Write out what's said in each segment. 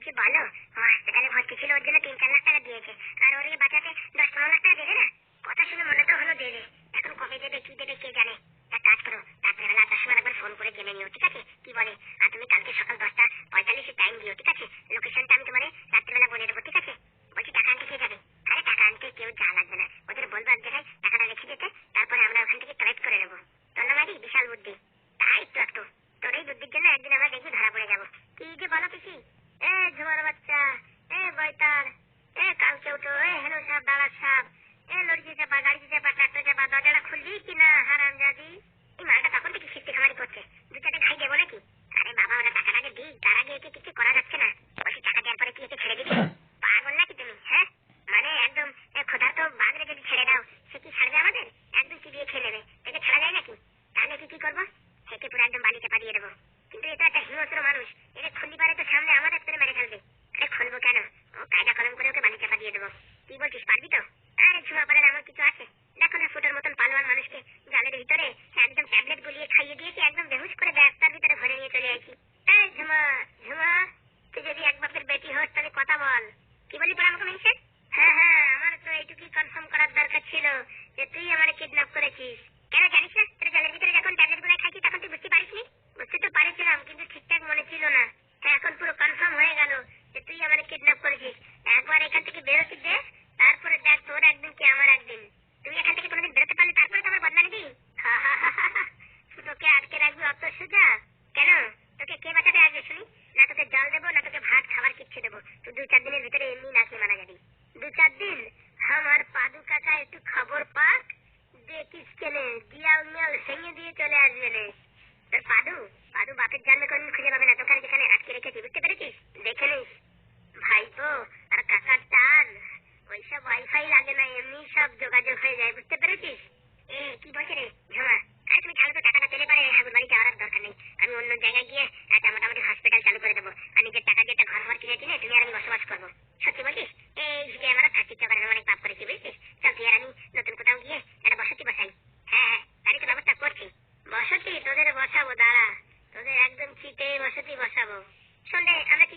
কি বলো? হসপিটালে ভর্তি ছিল, ওর জন্য তিন চার লাখ টাকা দিয়েছে। আর ওর বাঁচাতে দশ পনেরো লাখ টাকা দেবে না? কথা শুনে মনে তো হলো দেবে। এখন কবে দেবে, কি দেবে, কে জানে? এক কাজ করো, রাত্রেবেলা আটটার সময় একবার ফোন করে জেনে নিও, ঠিক আছে? কি বলে? আর তুমি কালকে সকাল দশটা পঁয়তাল্লিশে টাইম দিও, ঠিক আছে? লোকেশনটা আমি তোমার রাত্রিবেলা বলে দেবো, ঠিক আছে? বলছি টাকা আনতে কে যাবে? আরে টাকা আনতে কেউ যা লাগবে না। ওদের বলব এক জায়গায় টাকাটা রেখে দিতে, তারপরে আমরা ওখান থেকে কালেক্ট করে নেব। ধন্যবাদ বিশাল বুদ্ধি। তাই তো, একটু। তোর এই বুদ্ধির জন্য একদিন আমরা দেখি ধরা পড়ে যাব। কি যে বলো পিসি? ঝুমার বাচ্চা। এ বয়তার এ কালকে উঠো। এ হেলো সাহেব দাঁড়া সাহেব এ লড়কি চাপা গাড়ি চাপা ট্রাক্টর চাপা, দরজাটা খুললি কিনা হারাম জাদি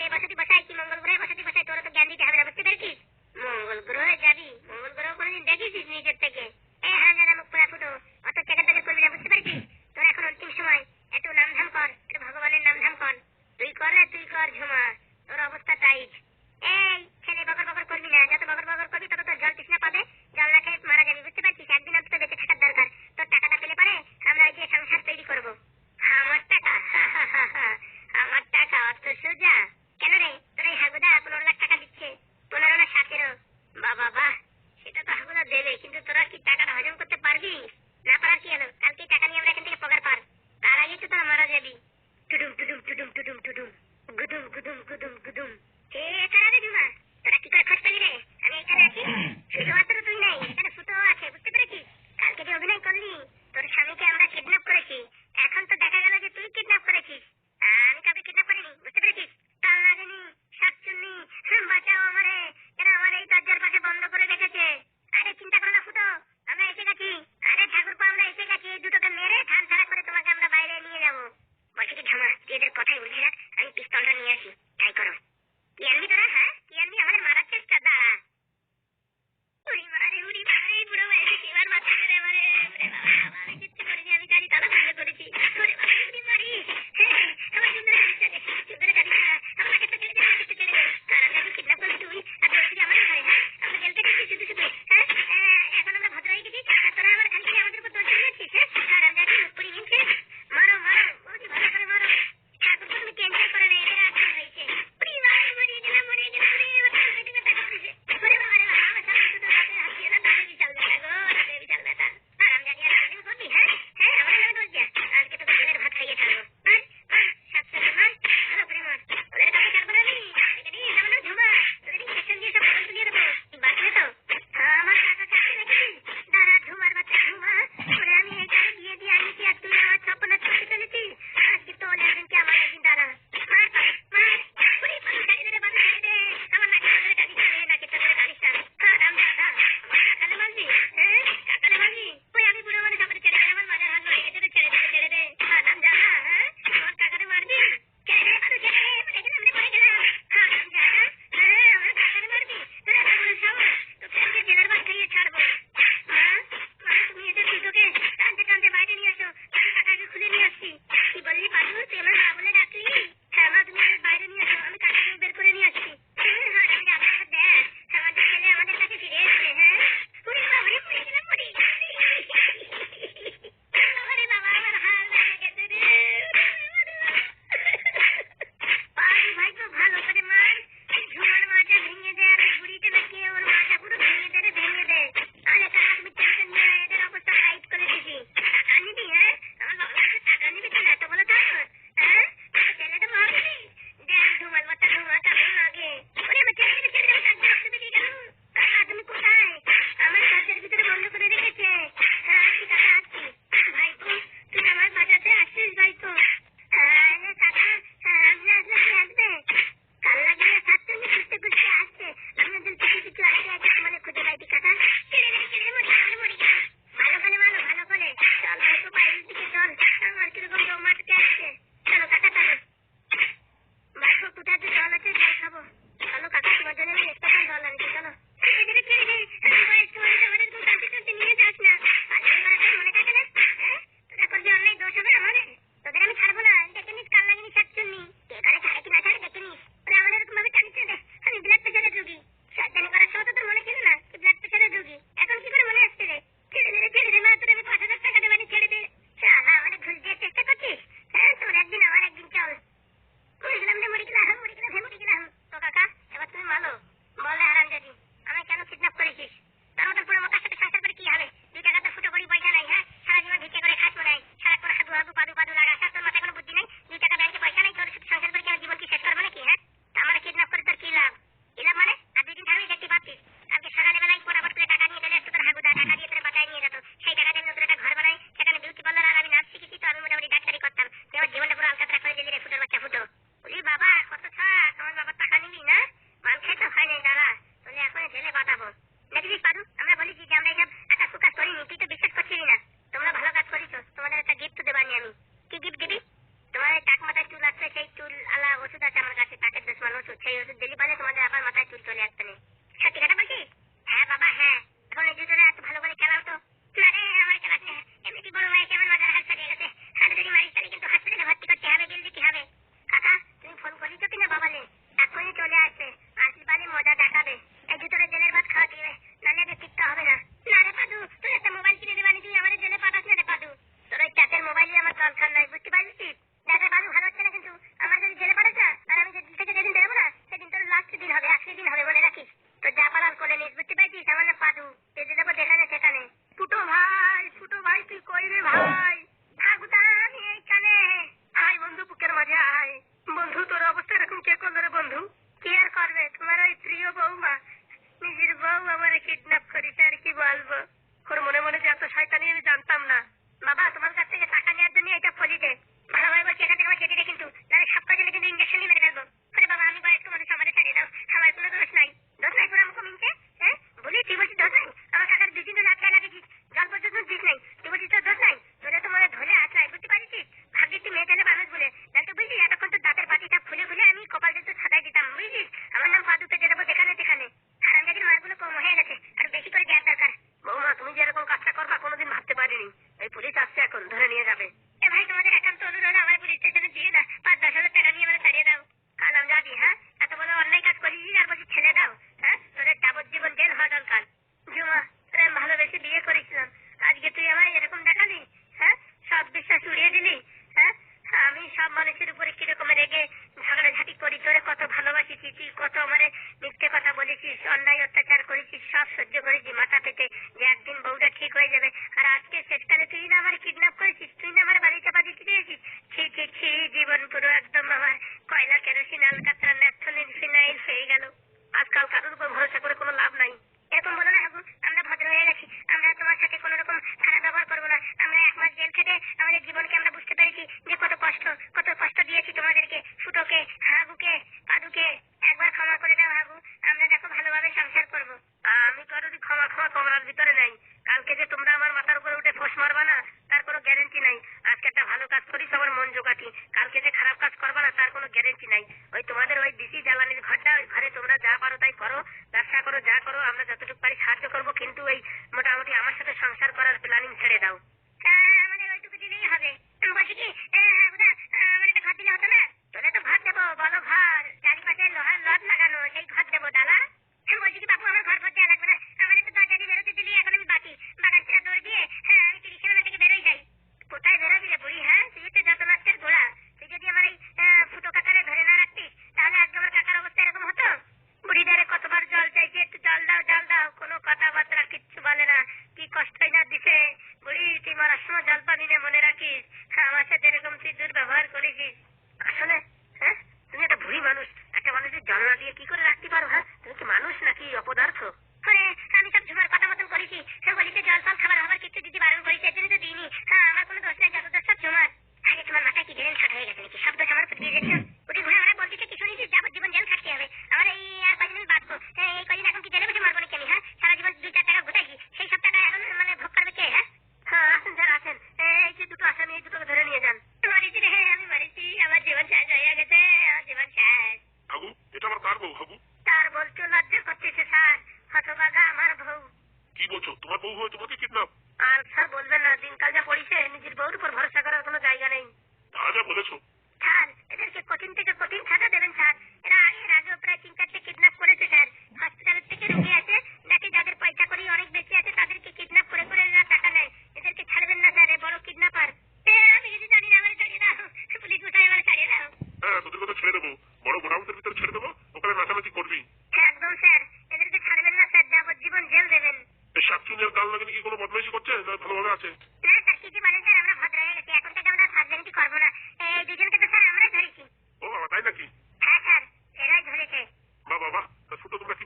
যে বসতি বসায় কি মঙ্গল গ্রহে বসতি বসায় তোর তো জ্ঞান দিতে হবে না, বুঝতে পারছিস? মঙ্গল গ্রহে যাবি, মঙ্গল গ্রহ কোনোদিন দেখিস নিজের থেকে। ওষুধ ডেলি পালে তোমাদের আবার মাথায় চুল চলে আসতে সত্যি কথা বলছিস? হ্যাঁ বাবা হ্যাঁ। এখন এই জুতোটা এত ভালো করে খেলা হতো না রে আমার খেলাতে এমনিতেই বড় হয়েছে আমার মাথার হাত সারিয়ে গেছে। হাত যদি মারিস তাহলে কিন্তু হাসপাতালে ভর্তি করতে হবে গেলে কি হবে? কাকা, তুমি ফোন করিছো কিনা বাবালে? এখনই চলে আসবে। আসি পারে মজা দেখাবে। এই জুতোটা জেলের ভাত খাওয়া দিবে নাহলে আগে টিকতে হবে না। না রে পাদু তুই একটা মোবাইল কিনে দেবানি, তুই আমার জেলে পাঠাস না রে পাদু। তোর ওই ট্যাপের মোবাইলই আমার দরকার নাই বুঝতে পারছিস হয়ে গেল। আজকাল কারোর উপর ভরসা করে কোনো লাভ নাই।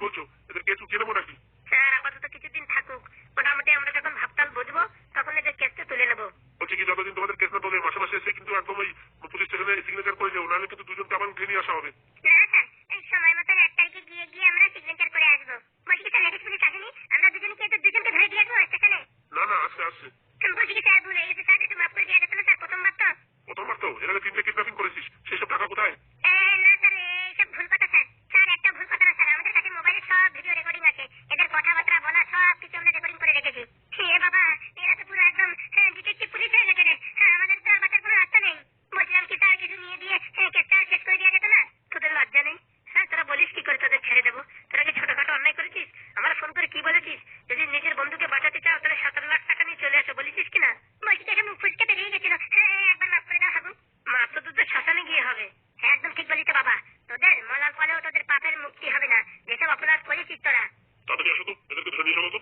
escucho. উচিত তারা তাড়াতাড়ি আসো তো এদেরকে ধরে নিয়ে যাব তো।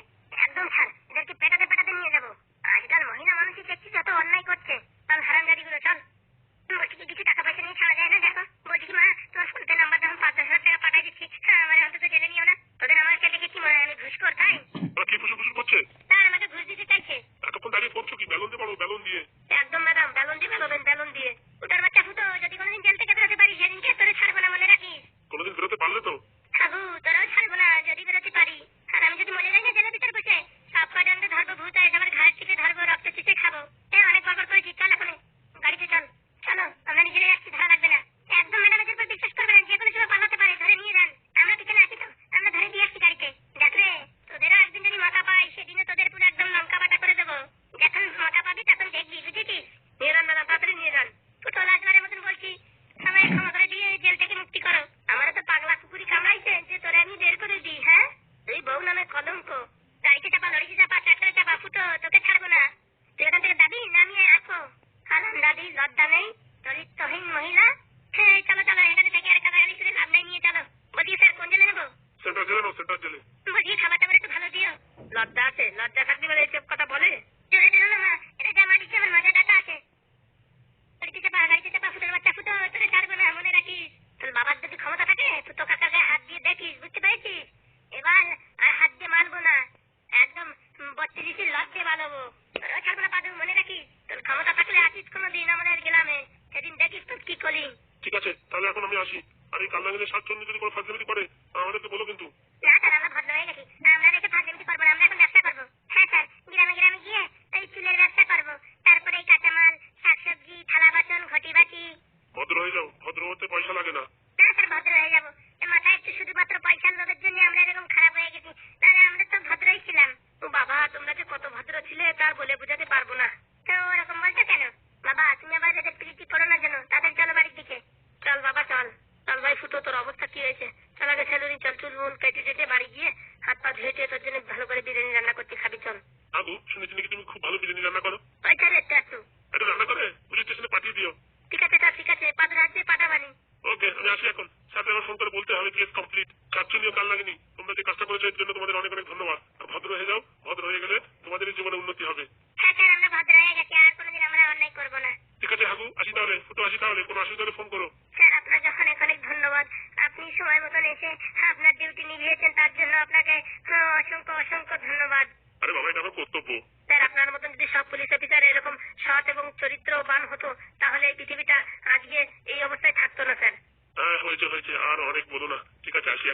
তোমরা যে কাজটা করেছ এর জন্য তোমাদের অনেক অনেক ধন্যবাদ। আর ভদ্র হয়ে যাও ভদ্র হয়ে গেলে তোমাদের জীবনে উন্নতি হবে। হ্যাঁ স্যার আমরা ভদ্র হয়ে গেছি আর কোনোদিন আমরা অন্যায় করব না। ঠিক আছে হাগু আসি তাহলে ফুটো আসি তাহলে কোনো অসুবিধা হলে ফোন করো। স্যার আপনার যখন অনেক ধন্যবাদ আপনি সময় মতন এসে আপনার ডিউটি নিভিয়েছেন তার জন্য আপনাকে অসংখ্য অসংখ্য ধন্যবাদ। আরে বাবা এটা আমার কর্তব্য। স্যার আপনার মতন যদি সব পুলিশ অফিসার এরকম সৎ এবং চরিত্রবান হতো তাহলে পৃথিবীটা আজকে এই অবস্থায় থাকতো না স্যার। হ্যাঁ হয়েছে হয়েছে আর অনেক বলো না। ঠিক আছে আসি